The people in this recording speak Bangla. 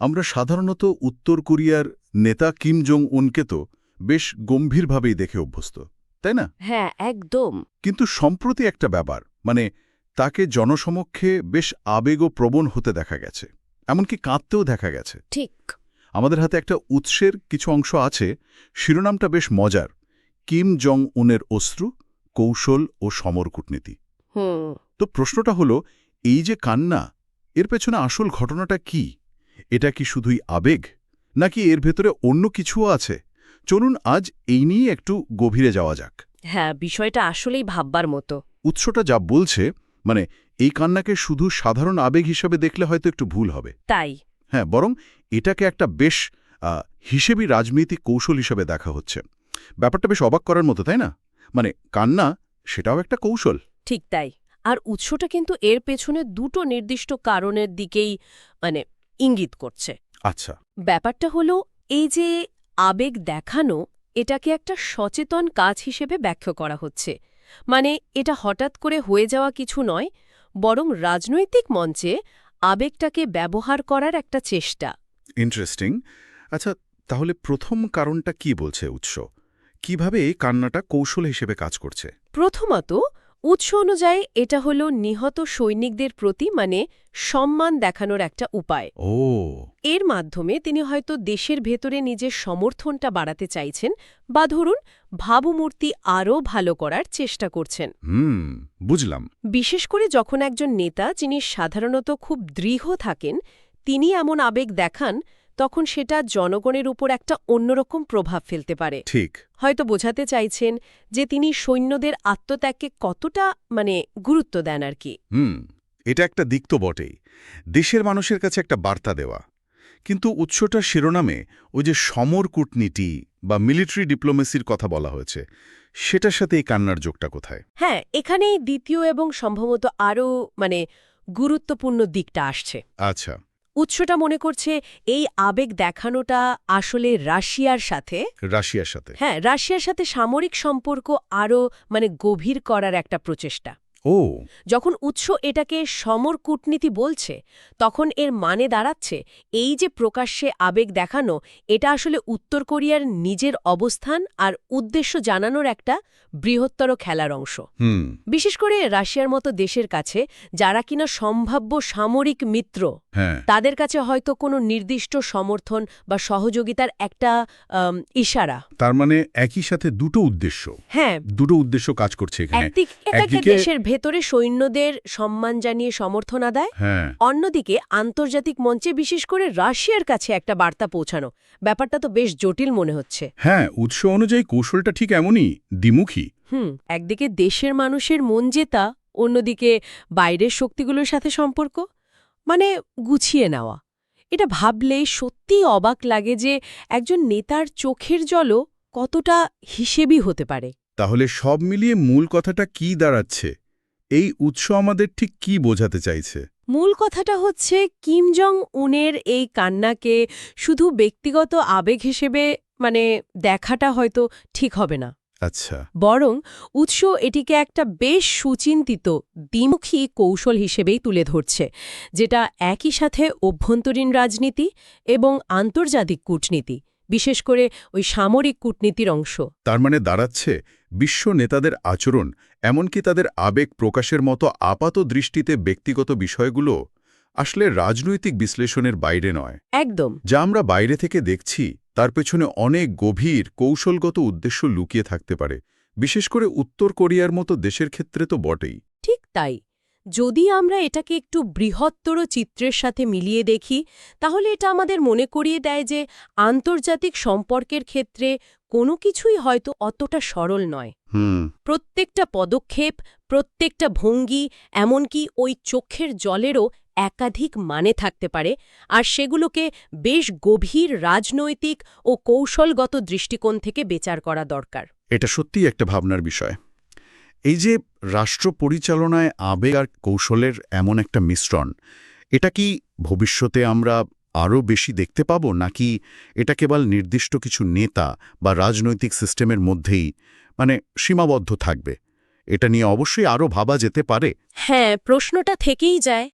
আমরা সাধারণত উত্তর কোরিয়ার নেতা কিম জং উনকে তো বেশ গম্ভীরভাবেই দেখে অভ্যস্ত তাই না? হ্যাঁ একদম। কিন্তু সম্প্রতি একটা ব্যাপার মানে তাকে জনসমক্ষে বেশ আবেগপ্রবণ হতে দেখা গেছে এমনকি কাঁদতেও দেখা গেছে। ঠিক। আমাদের হাতে একটা উৎসের কিছু অংশ আছে শিরোনামটা বেশ মজার কিম জং উনের অশ্রু কৌশল ও সমর কূটনীতি। তো প্রশ্নটা হলো এই যে কান্না এর পেছনে আসল ঘটনাটা কি? এটা কি শুধুই আবেগ? নাকি এর ভেতরে অন্য কিছুও আছে? চলুন আজ এই নিয়ে একটু গভীরে যাওয়া যাক। হ্যাঁ বিষয়টা আসলেই ভাববার মতো। উৎসটা যা বলছে মানে এই কান্নাকে শুধু সাধারণ আবেগ হিসাবে দেখলে হয়তো একটু ভুল হবে। তাই। হ্যাঁ বরং এটাকে একটা বেশ হিসেবি রাজনৈতিক কৌশল হিসেবে দেখা হচ্ছে। ব্যাপারটা বেশ অবাক করার মতো তাই না? মানে কান্না সেটাও একটা কৌশল। ঠিক তাই। আর উৎসটা কিন্তু এর পেছনে দুটো নির্দিষ্ট কারণের দিকেই মানে ইঙ্গিত করছে। আচ্ছা। ব্যাপারটা হলো এই যে আবেগ দেখানো এটাকে একটা সচেতন কাজ হিসেবে ব্যাখ্যা করা হচ্ছে। মানে এটা হঠাৎ করে হয়ে যাওয়া কিছু নয় বরং রাজনৈতিক মঞ্চে আবেগটাকে ব্যবহার করার একটা চেষ্টা। ইন্টারেস্টিং। আচ্ছা তাহলে প্রথম কারণটা কি বলছে উৎস? কীভাবে এই কান্নাটা কৌশল হিসেবে কাজ করছে? প্রথমত উৎস অনুযায়ী এটা হল নিহত সৈনিকদের প্রতি মানে সম্মান দেখানোর একটা উপায়। ও। এর মাধ্যমে তিনি হয়তো দেশের ভেতরে নিজের সমর্থনটা বাড়াতে চাইছেন বা ধরুন ভাবমূর্তি আরও ভালো করার চেষ্টা করছেন। হুম বুঝলাম। বিশেষ করে যখন একজন নেতা যিনি সাধারণত খুব দৃঢ় থাকেন তিনি এমন আবেগ দেখান তখন সেটা জনগণের উপর একটা অন্যরকম প্রভাব ফেলতে পারে। ঠিক। হয়তো বোঝাতে চাইছেন যে তিনি সৈন্যদের আত্মত্যাগকে কতটা মানে গুরুত্ব দেন আর কি। হুম এটা একটা দিক তো বটেই। দেশের মানুষের কাছে একটা বার্তা দেওয়া। কিন্তু উৎসটার শিরোনামে ওই যে সমর কূটনীতি বা মিলিটারি ডিপ্লোমেসির কথা বলা হয়েছে সেটার সাথে এই কান্নার যোগটা কোথায়? হ্যাঁ এখানেই দ্বিতীয় এবং সম্ভবত আরও মানে গুরুত্বপূর্ণ দিকটা আসছে। আচ্ছা। উৎসটা মনে করছে এই আবেগ দেখানোটা আসলে রাশিয়ার সাথে। রাশিয়ার সাথে। হ্যাঁ রাশিয়ার সাথে সামরিক সম্পর্ক আরও মানে গভীর করার একটা প্রচেষ্টা। ও। যখন উৎস এটাকে সমর কূটনীতি বলছে তখন এর মানে দাঁড়াচ্ছে এই যে প্রকাশ্যে আবেগ দেখানো এটা আসলে উত্তর কোরিয়ার নিজের অবস্থান আর উদ্দেশ্য জানানোর একটা বৃহত্তর খেলার অংশ। বিশেষ করে রাশিয়ার মতো দেশের কাছে যারা কিনা সম্ভাব্য সামরিক মিত্র হ্যাঁ। তাদের কাছে হয়তো কোনো নির্দিষ্ট সমর্থন বা সহযোগিতার একটা ইশারা। তার মানে একই সাথে দুটো উদ্দেশ্য। হ্যাঁ। দুটো উদ্দেশ্য কাজ করছে এখানে। একদিকে- ভেতরে সৈন্যদের সম্মান জানিয়ে সমর্থন আদায় হ্যাঁ। অন্যদিকে আন্তর্জাতিক মঞ্চে বিশেষ করে রাশিয়ার কাছে একটা বার্তা পৌঁছানো। ব্যাপারটা তো বেশ জটিল মনে হচ্ছে। হ্যাঁ উৎস অনুযায়ী কৌশলটা ঠিক এমনই দ্বিমুখী। হুম একদিকে দেশের মানুষের মন জেতা অন্যদিকে বাইরের শক্তিগুলোর সাথে সম্পর্ক মানে গুছিয়ে নেওয়া। এটা ভাবলেই সত্যিই অবাক লাগে যে একজন নেতার চোখের জলও কতটা হিসেবই হতে পারে। তাহলে সব মিলিয়ে মূল কথাটা কি দাঁড়াচ্ছে? এই উৎস আমাদের ঠিক কি বোঝাতে চাইছে? মূল কথাটা হচ্ছে কিম জং উনের এই কান্নাকে শুধু ব্যক্তিগত আবেগ হিসেবে মানে দেখাটা হয়তো ঠিক হবে না। আচ্ছা। বরং উৎস এটিকে একটা বেশ সুচিন্তিত দ্বিমুখী কৌশল হিসেবেই তুলে ধরছে যেটা একই সাথে অভ্যন্তরীণ রাজনীতি এবং আন্তর্জাতিক কূটনীতি বিশেষ করে ওই সামরিক কূটনীতির অংশ। তার মানে দাঁড়াচ্ছে বিশ্ব নেতাদের আচরণ এমনকি তাদের আবেগ প্রকাশের মতো আপাত দৃষ্টিতে ব্যক্তিগত বিষয়গুলো আসলে রাজনৈতিক বিশ্লেষণের বাইরে নয়। একদম। যা আমরা বাইরে থেকে দেখছি তার পেছনে অনেক গভীর কৌশলগত উদ্দেশ্য লুকিয়ে থাকতে পারে। বিশেষ করে উত্তর কোরিয়ার মতো দেশের ক্ষেত্রে তো বটেই। ঠিক তাই। যদি আমরা এটাকে একটু বৃহত্তর চিত্রের সাথে মিলিয়ে দেখি তাহলে এটা আমাদের মনে করিয়ে দেয় যে আন্তর্জাতিক সম্পর্কের ক্ষেত্রে কোনো কিছুই হয়তো অতটা সরল নয়। হুম। প্রত্যেকটা পদক্ষেপ প্রত্যেকটা ভঙ্গি এমনকি ওই চোখের জলেরও একাধিক মানে থাকতে পারে আর সেগুলোকে বেশ গভীর রাজনৈতিক ও কৌশলগত দৃষ্টিকোণ থেকে বিচার করা দরকার। এটা সত্যিই একটা ভাবনার বিষয়। এই যে রাষ্ট্র পরিচালনায় আবেগ আর কৌশলের এমন একটা মিশ্রণ এটা কি ভবিষ্যতে আমরা আরও বেশি দেখতে পাব নাকি এটা কেবল নির্দিষ্ট কিছু নেতা বা রাজনৈতিক সিস্টেমের মধ্যেই মানে সীমাবদ্ধ থাকবে? এটা নিয়ে অবশ্যই আরও ভাবা যেতে পারে। হ্যাঁ প্রশ্নটা থেকেই যায়।